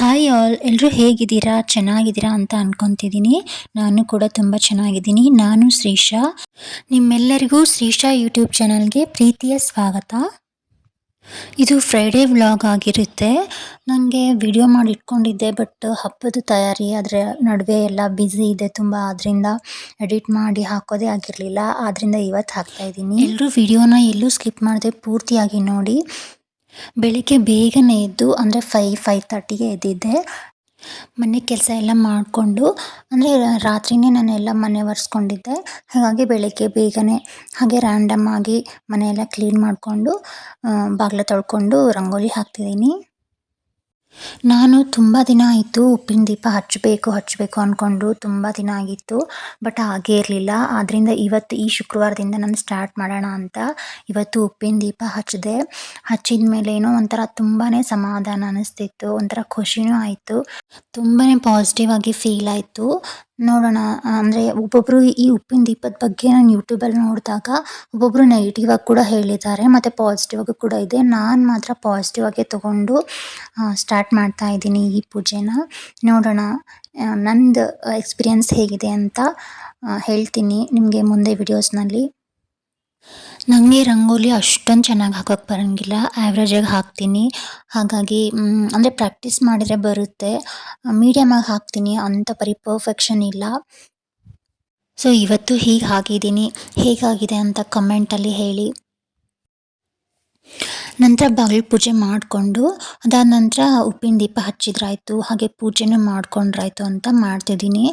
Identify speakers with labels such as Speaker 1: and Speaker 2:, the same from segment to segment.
Speaker 1: Hi all ಎಲ್ಲರೂ ಹೇಗಿದ್ದೀರಾ? ಚೆನ್ನಾಗಿದ್ದೀರಾ ಅಂತ ಅಂದ್ಕೊತಿದ್ದೀನಿ ನಾನು ಕೂಡ ತುಂಬ ಚೆನ್ನಾಗಿದ್ದೀನಿ. ನಾನು ಶ್ರೀಶಾ ನಿಮ್ಮೆಲ್ಲರಿಗೂ ಶ್ರೀಶಾ ಯೂಟ್ಯೂಬ್ ಚಾನಲ್ಗೆ ಪ್ರೀತಿಯ ಸ್ವಾಗತ. ಇದು ಫ್ರೈಡೇ ವ್ಲಾಗ್ ಆಗಿರುತ್ತೆ. ನನಗೆ ವಿಡಿಯೋ ಮಾಡಿ ಇಟ್ಕೊಂಡಿದ್ದೆ ಬಟ್ ಹಬ್ಬದ ತಯಾರಿ ಅದರ ನಡುವೆ ಎಲ್ಲ ಬ್ಯುಸಿ ಇದೆ ತುಂಬ ಅದರಿಂದ ಎಡಿಟ್ ಮಾಡಿ ಹಾಕೋದೇ ಆಗಿರಲಿಲ್ಲ. ಆದ್ದರಿಂದ ಇವತ್ತು ಹಾಕ್ತಾ ಇದ್ದೀನಿ. ಎಲ್ಲರೂ ವಿಡಿಯೋನ ಎಲ್ಲೂ ಸ್ಕಿಪ್ ಮಾಡದೆ ಪೂರ್ತಿಯಾಗಿ ನೋಡಿ. ಬೆಳಿಗ್ಗೆ ಬೇಗನೆ ಎದ್ದು, ಅಂದರೆ ಫೈ ಫೈವ್ ತರ್ಟಿಗೆ ಎದ್ದಿದ್ದೆ. ಮನೆ ಕೆಲಸ ಎಲ್ಲ ಮಾಡಿಕೊಂಡು, ಅಂದರೆ ರಾತ್ರಿನೇ ನಾನು ಎಲ್ಲ ಮನೆ ಒರೆಸ್ಕೊಂಡಿದ್ದೆ. ಹಾಗಾಗಿ ಬೆಳಗ್ಗೆ ಬೇಗನೆ, ಹಾಗೆ ರ್ಯಾಂಡಮ್ ಆಗಿ ಮನೆಯೆಲ್ಲ ಕ್ಲೀನ್ ಮಾಡಿಕೊಂಡು ಬಾಗಿಲು ತೊಳ್ಕೊಂಡು, ರಂಗೋಲಿ ಹಾಕ್ತಿದ್ದೀನಿ. ನಾನು ತುಂಬ ದಿನ ಆಯಿತು ಉಪ್ಪಿನ ದೀಪ ಹಚ್ಚಬೇಕು ಹಚ್ಚಬೇಕು ಅಂದ್ಕೊಂಡು ತುಂಬ ದಿನ ಆಗಿತ್ತು. ಬಟ್ ಆಗೇ ಇರಲಿಲ್ಲ. ಆದ್ದರಿಂದ ಇವತ್ತು ಈ ಶುಕ್ರವಾರದಿಂದ ನಾನು ಸ್ಟಾರ್ಟ್ ಮಾಡೋಣ ಅಂತ ಇವತ್ತು ಉಪ್ಪಿನ ದೀಪ ಹಚ್ಚಿದೆ. ಹಚ್ಚಿದ ಮೇಲೆ ಏನೋ ಒಂಥರ ತುಂಬಾ ಸಮಾಧಾನ ಅನ್ನಿಸ್ತಿತ್ತು ಒಂಥರ ಖುಷಿನೂ ಆಯಿತು. ತುಂಬಾ ಪಾಸಿಟಿವ್ ಆಗಿ ಫೀಲ್ ಆಯಿತು. ನೋಡೋಣ. ಅಂದರೆ ಒಬ್ಬೊಬ್ಬರು ಈ ಉಪ್ಪಿನ ದೀಪದ ಬಗ್ಗೆ ನಾನು ಯೂಟ್ಯೂಬಲ್ಲಿ ನೋಡಿದಾಗ ಒಬ್ಬೊಬ್ಬರು ನೆಗೆಟಿವ್ ಆಗಿ ಕೂಡ ಹೇಳಿದ್ದಾರೆ, ಮತ್ತು ಪಾಸಿಟಿವ್ ಆಗಿ ಕೂಡ ಇದೆ. ನಾನು ಮಾತ್ರ ಪಾಸಿಟಿವ್ ಆಗೇ ತೊಗೊಂಡು ಸ್ಟಾರ್ಟ್ ಮಾಡ್ತಾ ಇದ್ದೀನಿ ಈ ಪೂಜೆನ. ನೋಡೋಣ ನಂದು ಎಕ್ಸ್ಪೀರಿಯನ್ಸ್ ಹೇಗಿದೆ ಅಂತ ಹೇಳ್ತೀನಿ ನಿಮಗೆ ಮುಂದೆ ವಿಡಿಯೋಸ್ನಲ್ಲಿ ನನಗೆ ರಂಗೋಲಿ ಅಷ್ಟೊಂದು ಚೆನ್ನಾಗಿ ಹಾಕೋಕೆ ಬರೋಂಗಿಲ್ಲ. ಆ್ಯಾವ್ರೇಜಾಗಿ ಹಾಕ್ತೀನಿ. ಹಾಗಾಗಿ ಅಂದರೆ ಪ್ರಾಕ್ಟೀಸ್ ಮಾಡಿದರೆ ಬರುತ್ತೆ. ಮೀಡಿಯಮಾಗಿ ಹಾಕ್ತೀನಿ. ಅಂಥ ಪರಿ ಪರ್ಫೆಕ್ಷನ್ ಇಲ್ಲ. ಸೊ ಇವತ್ತು ಹೀಗೆ ಹಾಕಿದ್ದೀನಿ ಹೇಗಾಗಿದೆ ಅಂತ ಕಮೆಂಟಲ್ಲಿ ಹೇಳಿ. ನಂತರ ಬಾಗಿಲು ಪೂಜೆ ಮಾಡಿಕೊಂಡು, ಅದಾದ ನಂತರ ಉಪ್ಪಿನ ದೀಪ ಹಚ್ಚಿದ್ರಾಯಿತು, ಹಾಗೆ ಪೂಜೆನೂ ಮಾಡ್ಕೊಂಡ್ರಾಯ್ತು ಅಂತ ಮಾಡ್ತಿದ್ದೀನಿ.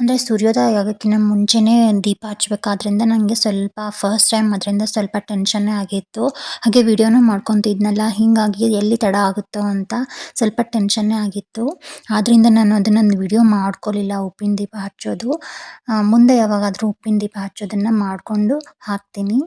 Speaker 1: ಅಂದರೆ ಸೂರ್ಯೋದಯ ಆಗೋಕ್ಕಿಂತ ಮುಂಚೆನೇ ದೀಪ ಹಚ್ಚಬೇಕಾದ್ರಿಂದ ನನಗೆ ಸ್ವಲ್ಪ ಫಸ್ಟ್ ಟೈಮ್ ಅದರಿಂದ ಸ್ವಲ್ಪ ಟೆನ್ಷನ್ನೇ ಆಗಿತ್ತು. ಹಾಗೆ ವಿಡಿಯೋನೂ ಮಾಡ್ಕೊತಿದ್ನಲ್ಲ ಹೀಗಾಗಿ ಎಲ್ಲಿ ತಡ ಆಗುತ್ತೋ ಅಂತ ಸ್ವಲ್ಪ ಟೆನ್ಷನ್ನೇ ಆಗಿತ್ತು. ಆದ್ದರಿಂದ ನಾನು ಅದನ್ನು ವಿಡಿಯೋ ಮಾಡ್ಕೊಳ್ಳಿಲ್ಲ ಉಪ್ಪಿನ ದೀಪ ಹಚ್ಚೋದು. ಮುಂದೆ ಯಾವಾಗಾದರೂ ಉಪ್ಪಿನ ದೀಪ ಹಚ್ಚೋದನ್ನು ಮಾಡಿಕೊಂಡು ಹಾಕ್ತೀನಿ.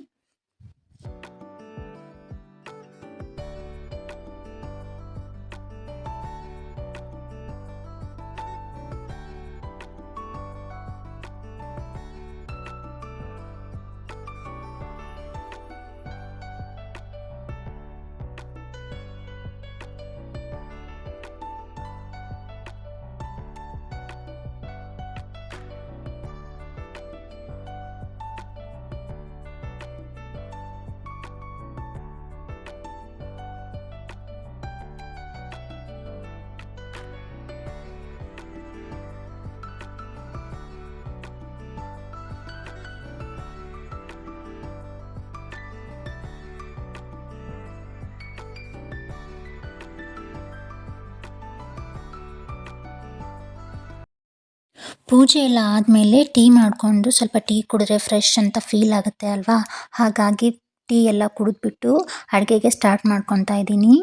Speaker 1: ಪೂಜೆ ಎಲ್ಲ ಆದಮೇಲೆ ಟೀ ಮಾಡಿಕೊಂಡು ಸ್ವಲ್ಪ ಟೀ ಕುಡಿದ್ರೆ ಫ್ರೆಶ್ ಅಂತ ಫೀಲ್ ಆಗುತ್ತೆ ಅಲ್ವಾ? ಹಾಗಾಗಿ ಟೀ ಎಲ್ಲ ಕುಡಿದ್ಬಿಟ್ಟು ಅಡುಗೆಗೆ ಸ್ಟಾರ್ಟ್ ಮಾಡ್ಕೊತಾ ಇದ್ದೀನಿ.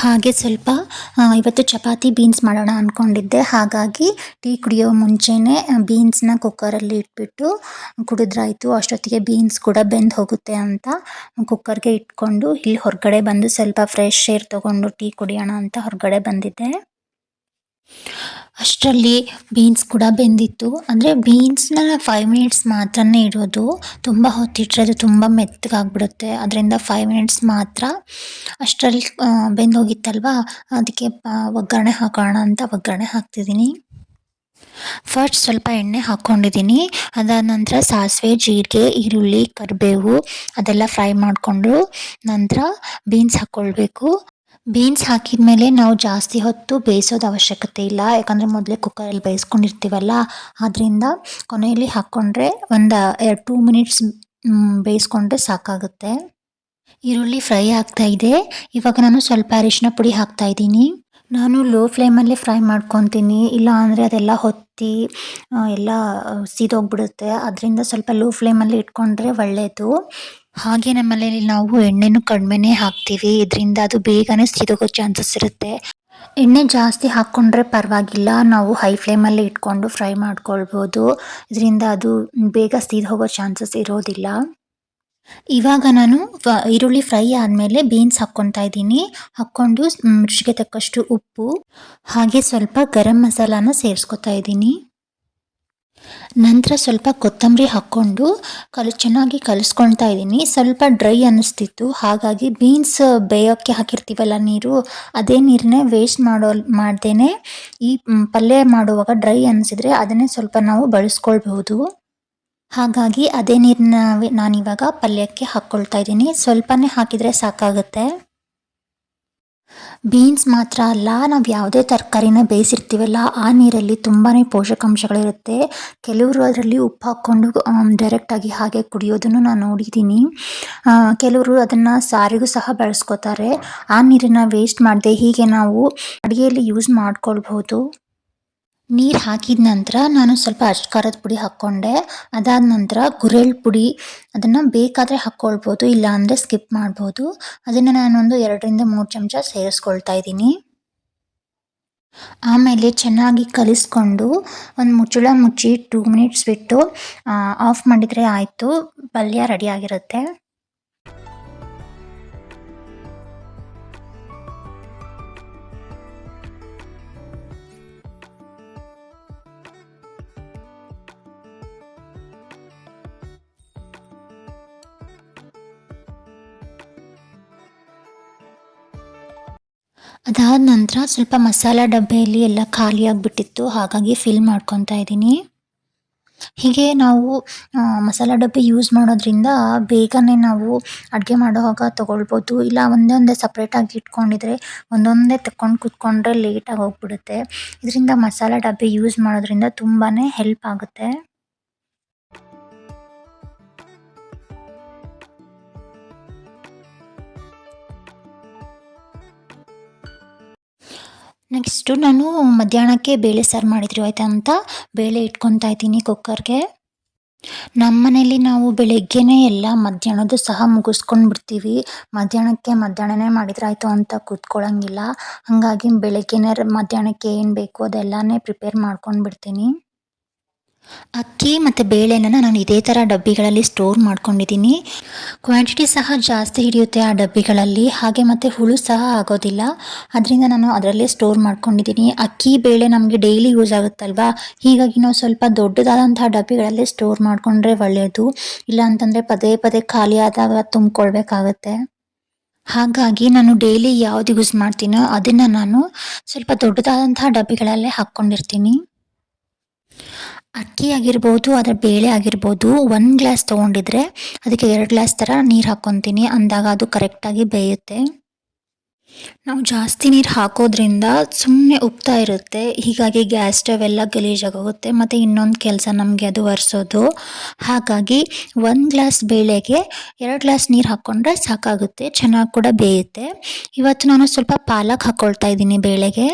Speaker 1: ಹಾಗೆ ಸ್ವಲ್ಪ ಇವತ್ತು ಚಪಾತಿ ಬೀನ್ಸ್ ಮಾಡೋಣ ಅಂದ್ಕೊಂಡಿದ್ದೆ ಹಾಗಾಗಿ ಟೀ ಕುಡಿಯೋ ಮುಂಚೆನೇ ಬೀನ್ಸ್ನ ಕುಕ್ಕರಲ್ಲಿ ಇಟ್ಬಿಟ್ಟು ಕುಡಿದ್ರಾಯಿತು. ಅಷ್ಟೊತ್ತಿಗೆ ಬೀನ್ಸ್ ಕೂಡ ಬೆಂದು ಹೋಗುತ್ತೆ ಅಂತ ಕುಕ್ಕರ್ಗೆ ಇಟ್ಕೊಂಡು ಇಲ್ಲಿ ಹೊರಗಡೆ ಬಂದು ಸ್ವಲ್ಪ ಫ್ರೆಶ್ ಏರ್ ತೊಗೊಂಡು ಟೀ ಕುಡಿಯೋಣ ಅಂತ ಹೊರಗಡೆ ಬಂದಿದ್ದೆ. ಅಷ್ಟರಲ್ಲಿ ಬೀನ್ಸ್ ಕೂಡ ಬೆಂದಿತ್ತು. ಅಂದರೆ ಬೀನ್ಸ್ನ ಫೈವ್ ಮಿನಿಟ್ಸ್ ಮಾತ್ರನೇ ಇಡೋದು ತುಂಬ ಹೊತ್ತಿಟ್ಟರೆ ಅದು ತುಂಬ ಮೆತ್ತಗಾಗ್ಬಿಡುತ್ತೆ. ಅದರಿಂದ ಫೈವ್ ಮಿನಿಟ್ಸ್ ಮಾತ್ರ ಅಷ್ಟರಲ್ಲಿ ಬೆಂದೋಗಿತ್ತಲ್ವಾ? ಅದಕ್ಕೆ ಒಗ್ಗರಣೆ ಹಾಕೋಣ ಅಂತ ಒಗ್ಗರಣೆ ಹಾಕ್ತಿದ್ದೀನಿ. ಫಸ್ಟ್ ಸ್ವಲ್ಪ ಎಣ್ಣೆ ಹಾಕ್ಕೊಂಡಿದ್ದೀನಿ. ಅದಾದ ನಂತರ ಸಾಸಿವೆ, ಜೀರಿಗೆ, ಈರುಳ್ಳಿ, ಕರಿಬೇವು ಅದೆಲ್ಲ ಫ್ರೈ ಮಾಡಿಕೊಂಡು ನಂತರ ಬೀನ್ಸ್ ಹಾಕ್ಕೊಳ್ಬೇಕು. ಬೀನ್ಸ್ ಹಾಕಿದ ಮೇಲೆ ನಾವು ಜಾಸ್ತಿ ಹೊತ್ತು ಬೇಯಿಸೋದು ಅವಶ್ಯಕತೆ ಇಲ್ಲ. ಯಾಕಂದರೆ ಮೊದಲೇ ಕುಕ್ಕರಲ್ಲಿ ಬೇಯಿಸ್ಕೊಂಡಿರ್ತೀವಲ್ಲ ಆದ್ದರಿಂದ ಕೊನೆಯಲ್ಲಿ ಹಾಕ್ಕೊಂಡ್ರೆ ಒಂದು ಎರಡು ಟೂ ಮಿನಿಟ್ಸ್ ಬೇಯಿಸ್ಕೊಂಡ್ರೆ ಸಾಕಾಗುತ್ತೆ. ಈರುಳ್ಳಿ ಫ್ರೈ ಆಗ್ತಾ ಇದೆ. ಇವಾಗ ನಾನು ಸ್ವಲ್ಪ ಅರಿಶಿನ ಪುಡಿ ಹಾಕ್ತಾ ಇದ್ದೀನಿ. ನಾನು ಲೋ ಫ್ಲೇಮಲ್ಲೇ ಫ್ರೈ ಮಾಡ್ಕೊತೀನಿ. ಇಲ್ಲ ಅಂದರೆ ಅದೆಲ್ಲ ಹೊತ್ತಿ ಎಲ್ಲ ಸೀದೋಗ್ಬಿಡುತ್ತೆ. ಅದರಿಂದ ಸ್ವಲ್ಪ ಲೋ ಫ್ಲೇಮಲ್ಲಿ ಇಟ್ಕೊಂಡ್ರೆ ಒಳ್ಳೆಯದು ಹಾಗೆ ನಮ್ಮ ಮನೆಯಲ್ಲಿ ನಾವು ಎಣ್ಣೆನೂ ಕಡಿಮೆನೇ ಹಾಕ್ತೀವಿ. ಇದರಿಂದ ಅದು ಬೇಗನೆ ಸಿದೋಗೋ ಚಾನ್ಸಸ್ ಇರುತ್ತೆ. ಎಣ್ಣೆ ಜಾಸ್ತಿ ಹಾಕ್ಕೊಂಡ್ರೆ ಪರವಾಗಿಲ್ಲ. ನಾವು ಹೈ ಫ್ಲೇಮಲ್ಲಿ ಇಟ್ಕೊಂಡು ಫ್ರೈ ಮಾಡ್ಕೊಳ್ಬೋದು. ಇದರಿಂದ ಅದು ಬೇಗ ಸೀದ್ ಹೋಗೋ ಚಾನ್ಸಸ್ ಇರೋದಿಲ್ಲ. ಇವಾಗ ನಾನು ಈರುಳ್ಳಿ ಫ್ರೈ ಆದಮೇಲೆ ಬೀನ್ಸ್ ಹಾಕ್ಕೊತಾ ಇದ್ದೀನಿ. ಹಾಕ್ಕೊಂಡು, ರುಚಿಗೆ ತಕ್ಕಷ್ಟು ಉಪ್ಪು, ಹಾಗೆ ಸ್ವಲ್ಪ ಗರಂ ಮಸಾಲಾನ ಸೇರಿಸ್ಕೊತಾ ಇದ್ದೀನಿ. ನಂತರ ಸ್ವಲ್ಪ ಕೊತ್ತಂಬರಿ ಹಾಕ್ಕೊಂಡು ಕಲ್, ಚೆನ್ನಾಗಿ ಕಲಿಸ್ಕೊಳ್ತಾ ಇದ್ದೀನಿ. ಸ್ವಲ್ಪ ಡ್ರೈ ಅನ್ನಿಸ್ತಿತ್ತು. ಹಾಗಾಗಿ ಬೀನ್ಸ್ ಬೇಯೋಕ್ಕೆ ಹಾಕಿರ್ತೀವಲ್ಲ ನೀರು, ಅದೇ ನೀರನ್ನೇ ವೇಸ್ಟ್ ಮಾಡೋ ಮಾಡ್ದೇ ಈ ಪಲ್ಯ ಮಾಡುವಾಗ ಡ್ರೈ ಅನ್ನಿಸಿದರೆ ಅದನ್ನೇ ಸ್ವಲ್ಪ ನಾವು ಬಳಸ್ಕೊಳ್ಬಹುದು. ಹಾಗಾಗಿ ಅದೇ ನೀರನ್ನ ನಾನಿವಾಗ ಪಲ್ಯಕ್ಕೆ ಹಾಕ್ಕೊಳ್ತಾ ಇದ್ದೀನಿ. ಸ್ವಲ್ಪನೇ ಹಾಕಿದರೆ ಸಾಕಾಗುತ್ತೆ. ಬೀನ್ಸ್ ಮಾತ್ರ ಅಲ್ಲ, ನಾವು ಯಾವುದೇ ತರಕಾರಿನ ಬೇಯಿಸಿರ್ತೀವಲ್ಲ, ಆ ನೀರಲ್ಲಿ ತುಂಬಾ ಪೋಷಕಾಂಶಗಳಿರುತ್ತೆ. ಕೆಲವರು ಅದರಲ್ಲಿ ಉಪ್ಪು ಹಾಕ್ಕೊಂಡು ಡೈರೆಕ್ಟಾಗಿ ಹಾಗೆ ಕುಡಿಯೋದನ್ನು ನಾನು ನೋಡಿದ್ದೀನಿ. ಕೆಲವರು ಅದನ್ನು ಸಾರಿಗೂ ಸಹ ಬಳಸ್ಕೋತಾರೆ. ಆ ನೀರನ್ನು ವೇಸ್ಟ್ ಮಾಡದೆ ಹೀಗೆ ನಾವು ಅಡುಗೆಯಲ್ಲಿ ಯೂಸ್ ಮಾಡ್ಕೊಳ್ಬಹುದು. ನೀರು ಹಾಕಿದ ನಂತರ ನಾನು ಸ್ವಲ್ಪ ಅಷ್ಟು ಪುಡಿ ಹಾಕ್ಕೊಂಡೆ. ಅದಾದ ನಂತರ ಗುರೆಳ್ ಪುಡಿ ಅದನ್ನು ಬೇಕಾದರೆ ಹಾಕ್ಕೊಳ್ಬೋದು ಇಲ್ಲ ಅಂದರೆ ಸ್ಕಿಪ್ ಮಾಡ್ಬೋದು. ಅದನ್ನು ನಾನೊಂದು ಎರಡರಿಂದ ಮೂರು ಚಮಚ ಸೇರಿಸ್ಕೊಳ್ತಾ ಇದ್ದೀನಿ. ಆಮೇಲೆ ಚೆನ್ನಾಗಿ ಕಲಿಸ್ಕೊಂಡು ಒಂದು ಮುಚ್ಚಳ ಮುಚ್ಚಿ ಟೂ ಮಿನಿಟ್ಸ್ ಬಿಟ್ಟು ಆಫ್ ಮಾಡಿದರೆ ಆಯಿತು, ಪಲ್ಯ ರೆಡಿ ಆಗಿರುತ್ತೆ. ಅದಾದ ನಂತರ ಸ್ವಲ್ಪ ಮಸಾಲ ಡಬ್ಬೆಯಲ್ಲಿ ಎಲ್ಲ ಖಾಲಿಯಾಗಿಬಿಟ್ಟಿತ್ತು ಹಾಗಾಗಿ ಫಿಲ್ ಮಾಡ್ಕೊತಾ ಇದ್ದೀನಿ. ಹೀಗೆ ನಾವು ಮಸಾಲ ಡಬ್ಬಿ ಯೂಸ್ ಮಾಡೋದ್ರಿಂದ ಬೇಗನೆ ನಾವು ಅಡುಗೆ ಮಾಡುವಾಗ ತೊಗೊಳ್ಬೋದು. ಇಲ್ಲ ಒಂದೇ ಒಂದೇ ಸಪ್ರೇಟಾಗಿ ಇಟ್ಕೊಂಡಿದ್ರೆ ಒಂದೊಂದೇ ತಗೊಂಡು ಕೂತ್ಕೊಂಡ್ರೆ ಲೇಟಾಗಿ ಹೋಗ್ಬಿಡುತ್ತೆ. ಇದರಿಂದ ಮಸಾಲ ಡಬ್ಬಿ ಯೂಸ್ ಮಾಡೋದ್ರಿಂದ ತುಂಬಾ ಹೆಲ್ಪ್ ಆಗುತ್ತೆ. ನೆಕ್ಸ್ಟು ನಾನು ಮಧ್ಯಾಹ್ನಕ್ಕೆ ಬೇಳೆ ಸಾರು ಮಾಡಿದ್ರು, ಆಯಿತಾ ಅಂತ? ಬೇಳೆ ಇಟ್ಕೊತಾ ಇದ್ದೀನಿ ಕುಕ್ಕರ್ಗೆ. ನಮ್ಮ ಮನೇಲಿ ನಾವು ಬೆಳಗ್ಗೆನೇ ಎಲ್ಲ ಮಧ್ಯಾಹ್ನದ್ದು ಸಹ ಮುಗಿಸ್ಕೊಂಡು ಬಿಡ್ತೀವಿ. ಮಧ್ಯಾಹ್ನಕ್ಕೆ ಮಧ್ಯಾಹ್ನನೇ ಮಾಡಿದ್ರೆ ಆಯಿತು ಅಂತ ಕೂತ್ಕೊಳ್ಳೋಂಗಿಲ್ಲ ಹಾಗಾಗಿ ಬೆಳಗ್ಗೆನೇ ಮಧ್ಯಾಹ್ನಕ್ಕೆ ಏನು ಬೇಕು ಅದೆಲ್ಲನೇ ಪ್ರಿಪೇರ್ ಮಾಡ್ಕೊಂಡು ಬಿಡ್ತೀನಿ. ಅಕ್ಕಿ ಮತ್ತು ಬೇಳೆನ ನಾನು ಇದೇ ಥರ ಡಬ್ಬಿಗಳಲ್ಲಿ ಸ್ಟೋರ್ ಮಾಡ್ಕೊಂಡಿದ್ದೀನಿ. ಕ್ವಾಂಟಿಟಿ ಸಹ ಜಾಸ್ತಿ ಹಿಡಿಯುತ್ತೆ ಆ ಡಬ್ಬಿಗಳಲ್ಲಿ. ಹಾಗೆ ಮತ್ತು ಹುಳು ಸಹ ಆಗೋದಿಲ್ಲ. ಅದರಿಂದ ನಾನು ಅದರಲ್ಲೇ ಸ್ಟೋರ್ ಮಾಡ್ಕೊಂಡಿದ್ದೀನಿ. ಅಕ್ಕಿ, ಬೇಳೆ ನಮಗೆ ಡೈಲಿ ಯೂಸ್ ಆಗುತ್ತಲ್ವಾ? ಹೀಗಾಗಿ ನಾವು ಸ್ವಲ್ಪ ದೊಡ್ಡದಾದಂತಹ ಡಬ್ಬಿಗಳಲ್ಲೇ ಸ್ಟೋರ್ ಮಾಡಿಕೊಂಡ್ರೆ ಒಳ್ಳೆಯದು. ಇಲ್ಲ ಅಂತಂದರೆ ಪದೇ ಪದೇ ಖಾಲಿ ಆದಾಗ ತುಂಬಿಕೊಳ್ಬೇಕಾಗತ್ತೆ. ಹಾಗಾಗಿ ನಾನು ಡೈಲಿ ಯಾವ್ದು ಯೂಸ್ ಮಾಡ್ತೀನೋ ಅದನ್ನು ನಾನು ಸ್ವಲ್ಪ ದೊಡ್ಡದಾದಂತಹ ಡಬ್ಬಿಗಳಲ್ಲೇ ಹಾಕ್ಕೊಂಡಿರ್ತೀನಿ. ಅಕ್ಕಿ ಆಗಿರ್ಬೋದು, ಅದರ ಬೇಳೆ ಆಗಿರ್ಬೋದು, ಒಂದು ಗ್ಲಾಸ್ ತೊಗೊಂಡಿದ್ರೆ ಅದಕ್ಕೆ ಎರಡು ಗ್ಲಾಸ್ ಥರ ನೀರು ಹಾಕ್ಕೊತೀನಿ ಅಂದಾಗ ಅದು ಕರೆಕ್ಟಾಗಿ ಬೇಯುತ್ತೆ. ನಾವು ಜಾಸ್ತಿ ನೀರು ಹಾಕೋದ್ರಿಂದ ಸುಮ್ಮನೆ ಉಪ್ತಾ ಇರುತ್ತೆ. ಹೀಗಾಗಿ ಗ್ಯಾಸ್ ಸ್ಟವ್ ಎಲ್ಲ ಗಲೀಜಾಗೋಗುತ್ತೆ. ಮತ್ತು ಇನ್ನೊಂದು ಕೆಲಸ ನಮಗೆ ಅದು ಒರೆಸೋದು. ಹಾಗಾಗಿ ಒಂದು ಗ್ಲಾಸ್ ಬೇಳೆಗೆ ಎರಡು ಗ್ಲಾಸ್ ನೀರು ಹಾಕ್ಕೊಂಡ್ರೆ ಸಾಕಾಗುತ್ತೆ. ಚೆನ್ನಾಗಿ ಕೂಡ ಬೇಯುತ್ತೆ. ಇವತ್ತು ನಾನು ಸ್ವಲ್ಪ ಪಾಲಕ್ ಹಾಕ್ಕೊಳ್ತಾ ಇದ್ದೀನಿ ಬೇಳೆಗೆ.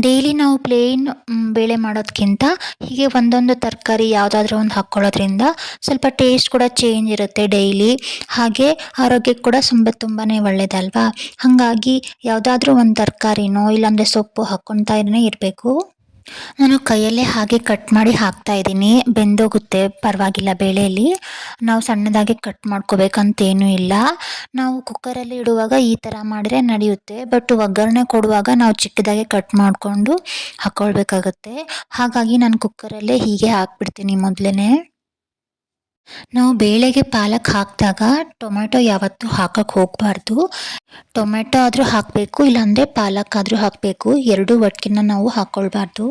Speaker 1: ಡೈಲಿ ನಾವು ಪ್ಲೇನ್ ಬೇಳೆ ಮಾಡೋದಕ್ಕಿಂತ ಹೀಗೆ ಒಂದೊಂದು ತರಕಾರಿ ಯಾವುದಾದ್ರೂ ಒಂದು ಹಾಕ್ಕೊಳ್ಳೋದ್ರಿಂದ ಸ್ವಲ್ಪ ಟೇಸ್ಟ್ ಕೂಡ ಚೇಂಜ್ ಇರುತ್ತೆ ಡೈಲಿ ಹಾಗೆ ಆರೋಗ್ಯಕ್ಕೆ ಕೂಡ ತುಂಬ ತುಂಬಾ ಒಳ್ಳೆಯದಲ್ವಾ ಹಾಗಾಗಿ ಯಾವುದಾದ್ರೂ ಒಂದು ತರಕಾರಿನೋ ಇಲ್ಲಾಂದರೆ ಸೊಪ್ಪು ಹಾಕ್ಕೊತಾ ಇರಬೇಕು. ನಾನು ಕೈಯಲ್ಲೇ ಹಾಗೆ ಕಟ್ ಮಾಡಿ ಹಾಕ್ತಾ ಇದ್ದೀನಿ. ಬೆಂದೋಗುತ್ತೆ. ಪರವಾಗಿಲ್ಲ ಬೇಳೆಯಲ್ಲಿ. ನಾವು ಸಣ್ಣದಾಗಿ ಕಟ್ ಮಾಡ್ಕೋಬೇಕಂತೇನೂ ಇಲ್ಲ. ನಾವು ಕುಕ್ಕರಲ್ಲಿ ಇಡುವಾಗ ಈ ಥರ ಮಾಡಿದ್ರೆ ನಡೆಯುತ್ತೆ. ಬಟ್ ಒಗ್ಗರಣೆ ಕೊಡುವಾಗ ನಾವು ಚಿಕ್ಕದಾಗೆ ಕಟ್ ಮಾಡಿಕೊಂಡು ಹಾಕ್ಕೊಳ್ಬೇಕಾಗತ್ತೆ ಹಾಗಾಗಿ ನಾನು ಕುಕ್ಕರಲ್ಲೇ ಹೀಗೆ ಹಾಕ್ಬಿಡ್ತೀನಿ ಮೊದಲೇ ನಾವು ಬೇಳೆಗೆ ಪಾಲಕ್ ಹಾಕಿದಾಗ ಟೊಮೆಟೊ ಯಾವತ್ತೂ ಹಾಕಕ್ಕೆ ಹೋಗಬಾರ್ದು. ಟೊಮೆಟೊ ಆದರೂ ಹಾಕಬೇಕು, ಇಲ್ಲಾಂದರೆ ಪಾಲಕ್ ಆದರೂ ಹಾಕಬೇಕು. ಎರಡೂ ಒಟ್ಟಿನ ನಾವು ಹಾಕ್ಕೊಳ್ಬಾರ್ದು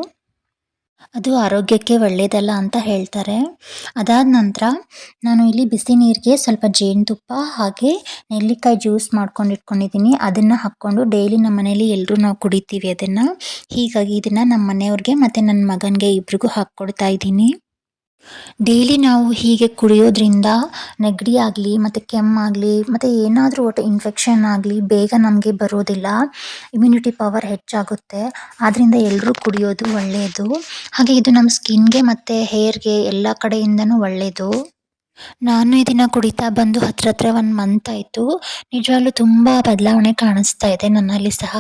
Speaker 1: ಅದು ಆರೋಗ್ಯಕ್ಕೆ ಒಳ್ಳೆಯದಲ್ಲ ಅಂತ ಹೇಳ್ತಾರೆ. ಅದಾದ ನಂತರ ನಾನು ಇಲ್ಲಿ ಬಿಸಿ ನೀರಿಗೆ ಸ್ವಲ್ಪ ಜೇನುತುಪ್ಪ ಹಾಗೆ ನೆಲ್ಲಿಕಾಯಿ ಜ್ಯೂಸ್ ಮಾಡ್ಕೊಂಡು ಇಟ್ಕೊಂಡಿದ್ದೀನಿ. ಅದನ್ನು ಹಾಕ್ಕೊಂಡು ಡೈಲಿ ನಮ್ಮ ಮನೇಲಿ ಎಲ್ಲರೂ ನಾವು ಕುಡಿತೀವಿ ಅದನ್ನು. ಹೀಗಾಗಿ ಇದನ್ನು ನಮ್ಮ ಮನೆಯವ್ರಿಗೆ ಮತ್ತು ನನ್ನ ಮಗನಿಗೆ ಇಬ್ರಿಗೂ ಹಾಕ್ಕೊಡ್ತಾ ಇದ್ದೀನಿ. ಡೈಲಿ ನಾವು ಹೀಗೆ ಕುಡಿಯೋದ್ರಿಂದ ನೆಗಡಿ ಆಗಲಿ, ಮತ್ತು ಕೆಮ್ಮಾಗಲಿ, ಮತ್ತು ಏನಾದರೂ ಒಟ್ಟು ಇನ್ಫೆಕ್ಷನ್ ಆಗಲಿ ಬೇಗ ನಮಗೆ ಬರೋದಿಲ್ಲ. ಇಮ್ಯುನಿಟಿ ಪವರ್ ಹೆಚ್ಚಾಗುತ್ತೆ. ಆದ್ದರಿಂದ ಎಲ್ಲರೂ ಕುಡಿಯೋದು ಒಳ್ಳೆಯದು ಹಾಗೆ ಇದು ನಮ್ಮ ಸ್ಕಿನ್ಗೆ ಮತ್ತು ಹೇರ್ಗೆ ಎಲ್ಲ ಕಡೆಯಿಂದನೂ ಒಳ್ಳೆಯದು ನಾನು ಇದನ್ನು ಕುಡಿತಾ ಬಂದು ಹತ್ರ ಹತ್ರ ಒಂದು ಮಂತ್ ಆಯಿತು. ನಿಜವಾಗ್ಲೂ ತುಂಬ ಬದಲಾವಣೆ ಕಾಣಿಸ್ತಾ ಇದೆ ನನ್ನಲ್ಲಿ ಸಹ.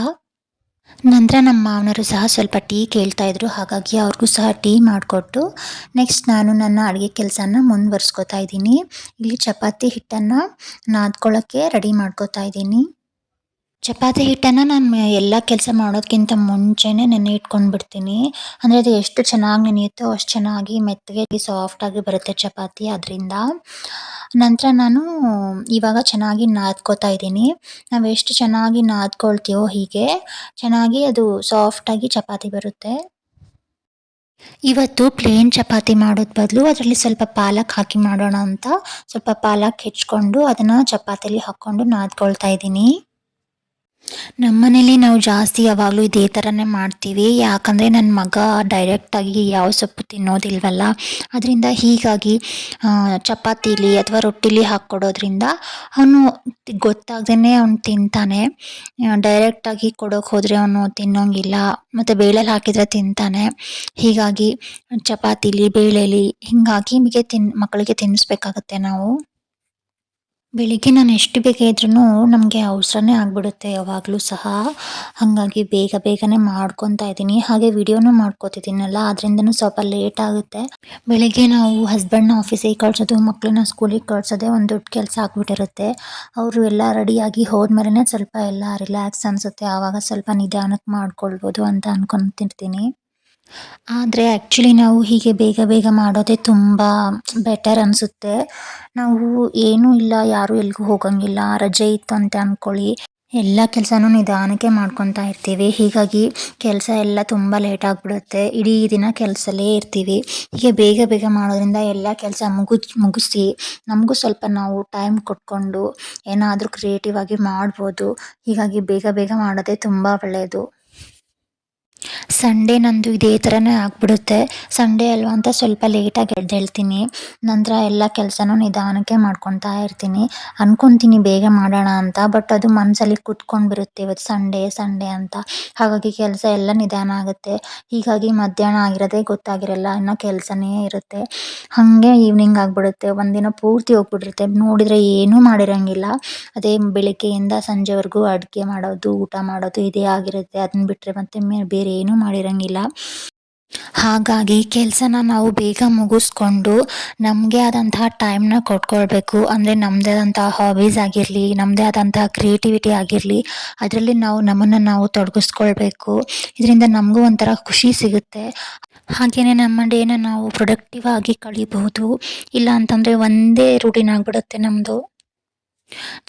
Speaker 1: ನಂತರ ನಮ್ಮ ಮಾವನವರು ಸಹ ಸ್ವಲ್ಪ ಟೀ ಕೇಳ್ತಾ ಇದ್ರು. ಹಾಗಾಗಿ ಅವ್ರಿಗೂ ಸಹ ಟೀ ಮಾಡಿಕೊಟ್ಟು ನೆಕ್ಸ್ಟ್ ನಾನು ನನ್ನ ಅಡುಗೆ ಕೆಲಸನ ಮುಂದುವರ್ಸ್ಕೊತಾ ಇದ್ದೀನಿ. ಇಲ್ಲಿ ಚಪಾತಿ ಹಿಟ್ಟನ್ನು ನಾದ್ಕೊಳ್ಳೋಕ್ಕೆ ರೆಡಿ ಮಾಡ್ಕೊತಾ ಇದ್ದೀನಿ. ಚಪಾತಿ ಹಿಟ್ಟನ್ನು ನಾನು ಎಲ್ಲ ಕೆಲಸ ಮಾಡೋದಕ್ಕಿಂತ ಮುಂಚೆನೇ ನೆನೆ ಇಟ್ಕೊಂಡು ಬಿಡ್ತೀನಿ ಅಂದರೆ ಅದು ಎಷ್ಟು ಚೆನ್ನಾಗಿ ನೆನೆಯುತ್ತೋ ಅಷ್ಟು ಚೆನ್ನಾಗಿ ಮೆತ್ತಗೆ ಸಾಫ್ಟಾಗಿ ಬರುತ್ತೆ ಚಪಾತಿ ಅದರಿಂದ. ನಂತರ ನಾನು ಇವಾಗ ಚೆನ್ನಾಗಿ ನಾದ್ಕೋತಾ ಇದ್ದೀನಿ. ನಾವು ಎಷ್ಟು ಚೆನ್ನಾಗಿ ನಾದ್ಕೊಳ್ತೀವೋ ಹೀಗೆ, ಚೆನ್ನಾಗಿ ಅದು ಸಾಫ್ಟಾಗಿ ಚಪಾತಿ ಬರುತ್ತೆ. ಇವತ್ತು ಪ್ಲೇನ್ ಚಪಾತಿ ಮಾಡೋದ್ ಬದಲು ಅದರಲ್ಲಿ ಸ್ವಲ್ಪ ಪಾಲಕ್ ಹಾಕಿ ಮಾಡೋಣ ಅಂತ ಸ್ವಲ್ಪ ಪಾಲಕ್ ಹೆಚ್ಕೊಂಡು ಅದನ್ನು ಚಪಾತಿಲಿ ಹಾಕ್ಕೊಂಡು ನಾದ್ಕೊಳ್ತಾ ಇದ್ದೀನಿ. ನಮ್ಮನೇಲಿ ನಾವು ಜಾಸ್ತಿ ಯಾವಾಗಲೂ ಇದೇ ಥರನೇ ಮಾಡ್ತೀವಿ. ಯಾಕಂದರೆ ನನ್ನ ಮಗ ಡೈರೆಕ್ಟಾಗಿ ಯಾವ ಸೊಪ್ಪು ತಿನ್ನೋದಿಲ್ವಲ್ಲ? ಅದರಿಂದ ಹೀಗಾಗಿ ಚಪಾತಿಲಿ ಅಥವಾ ರೊಟ್ಟಿಲಿ ಹಾಕ್ಕೊಡೋದ್ರಿಂದ ಅವನು ಗೊತ್ತಾಗ್ದೇ ಅವನು ತಿಂತಾನೆ. ಡೈರೆಕ್ಟಾಗಿ ಕೊಡೋಕೆ ಹೋದರೆ ಅವನು ತಿನ್ನೋಂಗಿಲ್ಲ. ಮತ್ತು ಬೇಳೆಲಿ ಹಾಕಿದರೆ ತಿಂತಾನೆ. ಹೀಗಾಗಿ ಚಪಾತಿಲಿ, ಬೇಳೆಲಿ ಹೀಗಾಗಿ ನಿಮಗೆ ತಿನ್, ಮಕ್ಕಳಿಗೆ ತಿನ್ನಿಸ್ಬೇಕಾಗತ್ತೆ ನಾವು. ಬೆಳಿಗ್ಗೆ ನಾನು ಎಷ್ಟು ಬೇಗ ಇದ್ರೂ ನಮಗೆ ಅವಸರನೇ ಆಗಿಬಿಡುತ್ತೆ, ಯಾವಾಗಲೂ ಸಹ. ಹಾಗಾಗಿ ಬೇಗ ಬೇಗನೆ ಮಾಡ್ಕೊತಾ ಇದ್ದೀನಿ. ಹಾಗೆ ವಿಡಿಯೋನು ಮಾಡ್ಕೋತಿದ್ದೀನಲ್ಲ ಅದರಿಂದನೂ ಸ್ವಲ್ಪ ಲೇಟ್ ಆಗುತ್ತೆ. ಬೆಳಿಗ್ಗೆ ನಾವು ಹಸ್ಬೆಂಡ್ನ ಆಫೀಸಿಗೆ ಕಳ್ಸೋದು ಮಕ್ಕಳನ್ನ ಸ್ಕೂಲಿಗೆ ಕಳ್ಸೋದೇ ಒಂದು ದೊಡ್ಡ ಕೆಲಸ ಆಗ್ಬಿಟ್ಟಿರುತ್ತೆ. ಅವರು ಎಲ್ಲ ರೆಡಿಯಾಗಿ ಹೋದ್ಮೇಲೆ ಸ್ವಲ್ಪ ಎಲ್ಲ ರಿಲ್ಯಾಕ್ಸ್ ಅನಿಸುತ್ತೆ. ಆವಾಗ ಸ್ವಲ್ಪ ನಿಧಾನಕ್ಕೆ ಮಾಡ್ಕೊಳ್ಬೋದು ಅಂತ ಅನ್ಕೊತಿರ್ತೀನಿ. ಆದರೆ ಆ್ಯಕ್ಚುಲಿ ನಾವು ಹೀಗೆ ಬೇಗ ಬೇಗ ಮಾಡೋದೇ ತುಂಬ ಬೆಟರ್ ಅನಿಸುತ್ತೆ. ನಾವು ಏನೂ ಇಲ್ಲ, ಯಾರೂ ಎಲ್ಗೂ ಹೋಗಂಗಿಲ್ಲ, ರಜೆ ಇತ್ತು ಅಂತ ಅಂದ್ಕೊಳ್ಳಿ ಎಲ್ಲ ಕೆಲಸನೂ ನಿಧಾನಕ್ಕೆ ಮಾಡ್ಕೊತಾ ಇರ್ತೀವಿ. ಹೀಗಾಗಿ ಕೆಲಸ ಎಲ್ಲ ತುಂಬ ಲೇಟ್ ಆಗಿಬಿಡುತ್ತೆ. ಇಡೀ ದಿನ ಕೆಲಸಲ್ಲೇ ಇರ್ತೀವಿ. ಹೀಗೆ ಬೇಗ ಬೇಗ ಮಾಡೋದ್ರಿಂದ ಎಲ್ಲ ಕೆಲಸ ಮುಗು, ಮುಗಿಸಿ ನಮಗೂ ಸ್ವಲ್ಪ ನಾವು ಟೈಮ್ ಕೊಟ್ಕೊಂಡು ಏನಾದರೂ ಕ್ರಿಯೇಟಿವ್ ಆಗಿ ಮಾಡ್ಬೋದು. ಹೀಗಾಗಿ ಬೇಗ ಬೇಗ ಮಾಡೋದೇ ತುಂಬ ಒಳ್ಳೆಯದು ಸಂಡೇ ನಂದು ಇದೇ ಥರನೇ ಆಗಿಬಿಡುತ್ತೆ. ಸಂಡೇ ಅಲ್ವಾ ಅಂತ ಸ್ವಲ್ಪ ಲೇಟಾಗಿ ಎದ್ದೇಳ್ತೀನಿ ನಂತರ ಎಲ್ಲ ಕೆಲಸನೂ ನಿಧಾನಕ್ಕೆ ಮಾಡ್ಕೊತಾ ಇರ್ತೀನಿ. ಅನ್ಕೊಂತೀನಿ ಬೇಗ ಮಾಡೋಣ ಅಂತ ಬಟ್ ಅದು ಮನಸ್ಸಲ್ಲಿ ಕುತ್ಕೊಂಡು ಬಿರುತ್ತೆ ಇವತ್ತು ಸಂಡೇ ಸಂಡೇ ಅಂತ. ಹಾಗಾಗಿ ಕೆಲಸ ಎಲ್ಲ ನಿಧಾನ ಆಗುತ್ತೆ. ಹೀಗಾಗಿ ಮಧ್ಯಾಹ್ನ ಆಗಿರೋದೇ ಗೊತ್ತಾಗಿರಲ್ಲ, ಇನ್ನೂ ಕೆಲಸನೇ ಇರುತ್ತೆ. ಹಾಗೆ ಈವ್ನಿಂಗ್ ಆಗಿಬಿಡುತ್ತೆ. ಒಂದಿನ ಪೂರ್ತಿ ಹೋಗ್ಬಿಟ್ಟಿರುತ್ತೆ. ನೋಡಿದರೆ ಏನೂ ಮಾಡಿರೋಂಗಿಲ್ಲ. ಅದೇ ಬೆಳಗ್ಗೆಯಿಂದ ಸಂಜೆವರೆಗೂ ಅಡುಗೆ ಮಾಡೋದು, ಊಟ ಮಾಡೋದು, ಇದೇ ಆಗಿರುತ್ತೆ. ಅದನ್ನ ಬಿಟ್ಟರೆ ಮತ್ತೆ ಬೇರೆ ಏನೂ ಮಾಡಿರೋಂಗಿಲ್ಲ. ಹಾಗಾಗಿ ಕೆಲಸನ ನಾವು ಬೇಗ ಮುಗಿಸ್ಕೊಂಡು ನಮಗೆ ಆದಂತಹ ಟೈಮ್ನ ಕೊಟ್ಕೊಳ್ಬೇಕು. ಅಂದರೆ ನಮ್ಮದೇ ಆದಂತಹ ಹಾಬೀಸ್ ಆಗಿರಲಿ ನಮ್ಮದೇ ಆದಂತಹ ಕ್ರಿಯೇಟಿವಿಟಿ ಆಗಿರಲಿ, ಅದರಲ್ಲಿ ನಾವು ನಮ್ಮನ್ನು ನಾವು ತೊಡಗಿಸ್ಕೊಳ್ಬೇಕು. ಇದರಿಂದ ನಮಗೂ ಒಂಥರ ಖುಷಿ ಸಿಗುತ್ತೆ. ಹಾಗೆಯೇ ನಮ್ಮ ಡೇನ ನಾವು ಪ್ರೊಡಕ್ಟಿವ್ ಆಗಿ ಕಳಿಬಹುದು. ಇಲ್ಲ ಅಂತಂದರೆ ಒಂದೇ ರೂಟೀನ್ ಆಗಿಬಿಡುತ್ತೆ ನಮ್ಮದು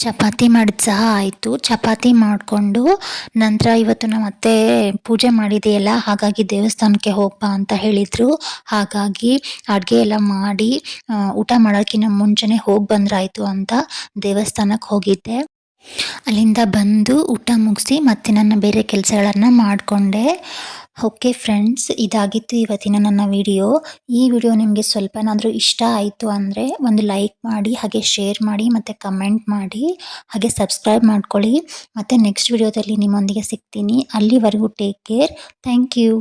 Speaker 1: ಚಪಾತಿ ಮಾಡಿದ ಸಹ ಆಯಿತು. ಚಪಾತಿ ಮಾಡಿಕೊಂಡು ನಂತರ ಇವತ್ತು ನಮ್ಮ ಅತ್ತೆ ಪೂಜೆ ಮಾಡಿದೆಯಲ್ಲ, ಹಾಗಾಗಿ ದೇವಸ್ಥಾನಕ್ಕೆ ಹೋಗ್ಬಾ ಅಂತ ಹೇಳಿದರು. ಹಾಗಾಗಿ ಅಡುಗೆ ಎಲ್ಲ ಮಾಡಿ ಊಟ ಮಾಡೋಕ್ಕಿಂತ ಮುಂಚೆನೇ ಹೋಗಿ ಬಂದ್ರಾಯಿತು ಅಂತ ದೇವಸ್ಥಾನಕ್ಕೆ ಹೋಗಿದ್ದೆ. ಅಲ್ಲಿಂದ ಬಂದು ಊಟ ಮುಗಿಸಿ ಮತ್ತೆ ನನ್ನ ಬೇರೆ ಕೆಲಸಗಳನ್ನು ಮಾಡಿಕೊಂಡೆ. ಓಕೆ ಫ್ರೆಂಡ್ಸ್ ಇದಾಗಿತ್ತು ಇವತ್ತಿನ ನನ್ನ ವಿಡಿಯೋ ಈ ವಿಡಿಯೋ ನಿಮಗೆ ಸ್ವಲ್ಪನಾದರೂ ಇಷ್ಟ ಆಯಿತು ಅಂದರೆ ಒಂದು ಲೈಕ್ ಮಾಡಿ, ಹಾಗೆ ಶೇರ್ ಮಾಡಿ, ಮತ್ತು ಕಮೆಂಟ್ ಮಾಡಿ, ಹಾಗೆ ಸಬ್ಸ್ಕ್ರೈಬ್ ಮಾಡ್ಕೊಳ್ಳಿ. ಮತ್ತು ನೆಕ್ಸ್ಟ್ ವಿಡಿಯೋದಲ್ಲಿ ನಿಮ್ಮೊಂದಿಗೆ ಸಿಗ್ತೀನಿ. ಅಲ್ಲಿವರೆಗೂ ಟೇಕ್ ಕೇರ್ ಥ್ಯಾಂಕ್ ಯು